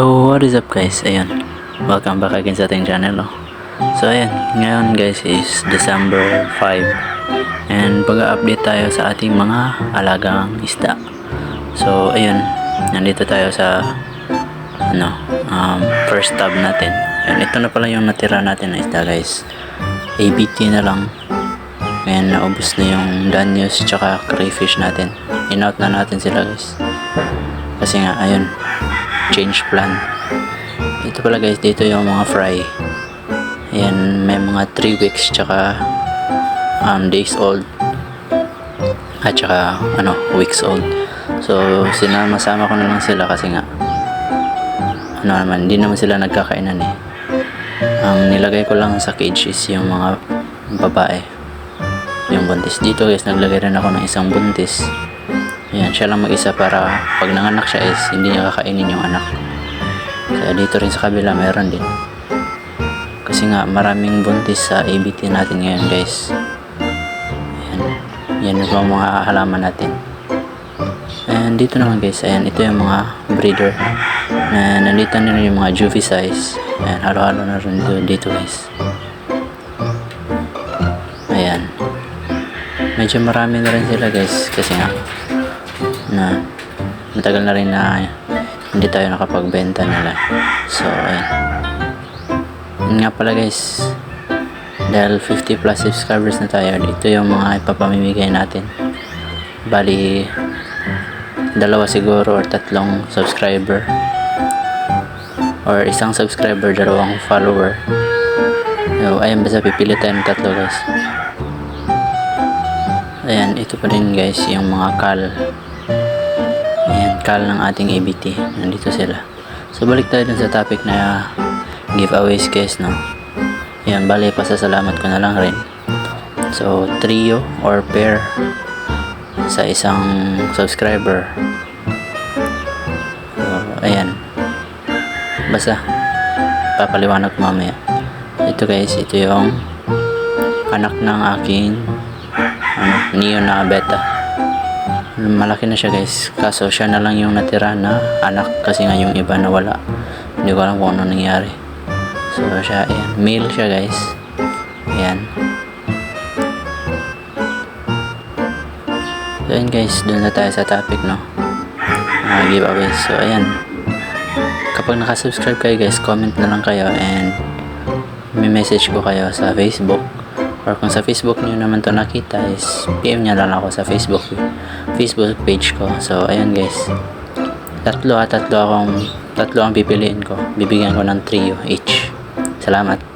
what is up guys? Ayun. Welcome back again sa ating channel. Oh. So ayan, ngayon guys is December 5 and pag-update tayo sa ating mga alagang isda. So ayun, nandito tayo sa ano, um, first tab natin. Ayun, ito na pala yung natira natin na isda guys. ABT na lang. Ngayon naubos na yung danyos tsaka crayfish natin. In-out na natin sila guys. Kasi nga, ayun, change plan. Ito pala guys, dito yung mga fry. Ayan, may mga 3 weeks tsaka um, days old. At tsaka, ano, weeks old. So, sinama-sama ko na lang sila kasi nga, ano naman, hindi naman sila nagkakainan eh. Ang nilagay ko lang sa cage is yung mga babae. Yung buntis. Dito guys, naglagay rin ako ng isang buntis. Ayan, siya lang mag-isa para pag nanganak siya is hindi niya kakainin yung anak. Kaya dito rin sa kabila meron din. Kasi nga maraming buntis sa ABT natin ngayon guys. Ayan. Yan yung mga halaman natin. And dito naman guys, ayan, ito yung mga breeder. Na nandito na rin yung mga juvie size. Ayan, halo-halo na rin dito, guys. Ayan. Medyo marami na rin sila guys kasi nga matagal na rin na hindi tayo nakapagbenta nila. So, ayan. Yun nga pala guys, dahil 50 plus subscribers na tayo, ito yung mga ipapamimigay natin. Bali, dalawa siguro or tatlong subscriber. Or isang subscriber, dalawang follower. So, ayan, basta pipili tayo ng tatlo guys. Ayan, ito pa rin guys, yung mga kal. Kal ng ating ABT. Nandito sila. So, balik tayo dun sa topic na giveaways guys, no? Ayan, bali, pasasalamat ko na lang rin. So, trio or pair sa isang subscriber. So, ayan. Basta, papaliwanag mamaya. Ito guys, ito yung anak ng aking ano, Neo na beta. Malaki na siya guys. Kaso siya na lang yung natira na anak kasi nga yung iba nawala. Hindi ko alam kung ano nangyari. So siya, ayan. Male siya guys. Ayan. So ayan guys, dun na tayo sa topic no. Uh, giveaway. So ayan. Kapag nakasubscribe kayo guys, comment na lang kayo and may message ko kayo sa Facebook or kung sa Facebook nyo naman to nakita is PM nyo lang ako sa Facebook Facebook page ko. So ayun guys. Tatlo at tatlo akong tatlo ang pipiliin ko. Bibigyan ko ng trio each. Salamat